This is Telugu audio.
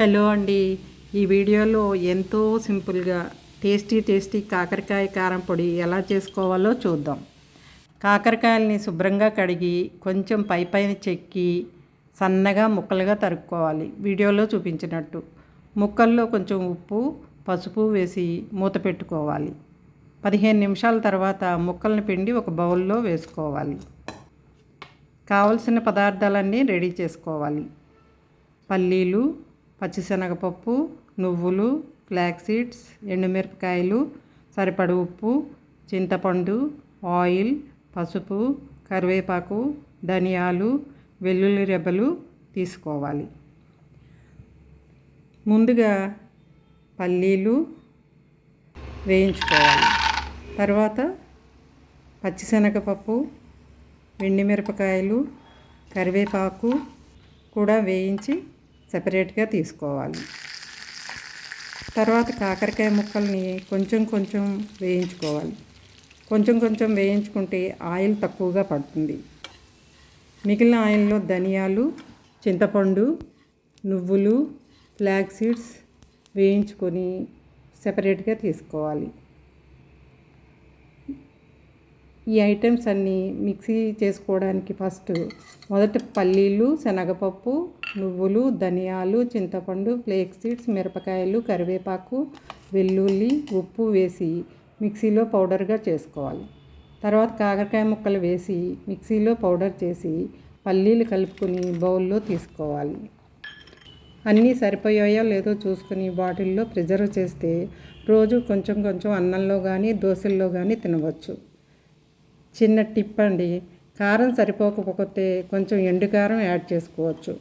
హలో అండి. ఈ వీడియోలో ఎంతో సింపుల్గా టేస్టీ టేస్టీ కాకరకాయ కారం పొడి ఎలా చేసుకోవాలో చూద్దాం. కాకరకాయలని శుభ్రంగా కడిగి కొంచెం పై పైన చెక్కి సన్నగా ముక్కలుగా తరుక్కోవాలి. వీడియోలో చూపించినట్టు ముక్కల్లో కొంచెం ఉప్పు పసుపు వేసి మూత పెట్టుకోవాలి. పదిహేను నిమిషాల తర్వాత ముక్కలను పిండి ఒక బౌల్లో వేసుకోవాలి. కావలసిన పదార్థాలన్నీ రెడీ చేసుకోవాలి. పల్లీలు పచ్చిశనగపప్పు నువ్వులు ఫ్లాక్ సీడ్స్ ఎండుమిరపకాయలు సరిపడ ఉప్పు చింతపండు ఆయిల్ పసుపు కరివేపాకు ధనియాలు వెల్లుల్లి రెబ్బలు తీసుకోవాలి. ముందుగా పల్లీలు వేయించుకోవాలి. తర్వాత పచ్చిశనగపప్పు ఎండుమిరపకాయలు కరివేపాకు కూడా వేయించి సపరేట్గా తీసుకోవాలి. తర్వాత కాకరకాయ ముక్కల్ని కొంచెం కొంచెం వేయించుకోవాలి. కొంచెం కొంచెం వేయించుకుంటే ఆయిల్ తక్కువగా పడుతుంది. మిగిలిన ఆయిల్లో ధనియాలు చింతపండు నువ్వులు ఫ్లాక్ సీడ్స్ వేయించుకొని సపరేట్గా తీసుకోవాలి. ఈ ఐటమ్స్ అన్నీ మిక్సీ చేసుకోవడానికి ఫస్ట్ మొదట పల్లీలు శనగపప్పు నువ్వులు ధనియాలు చింతపండు ఫ్లేక్ సీడ్స్ మిరపకాయలు కరివేపాకు వెల్లుల్లి ఉప్పు వేసి మిక్సీలో పౌడర్గా చేసుకోవాలి. తర్వాత కాకరకాయ ముక్కలు వేసి మిక్సీలో పౌడర్ చేసి పల్లీలు కలుపుకొని బౌల్లో తీసుకోవాలి. అన్నీ సరిపోయాయో లేదో చూసుకుని బాటిల్లో ప్రిజర్వ్ చేస్తే రోజు కొంచెం కొంచెం అన్నంలో కానీ దోశల్లో కానీ తినవచ్చు. చిన్న టిప్ అండి. కారం సరిపోకపోతే కొంచెం ఎండు కారం యాడ్ చేసుకోవచ్చు.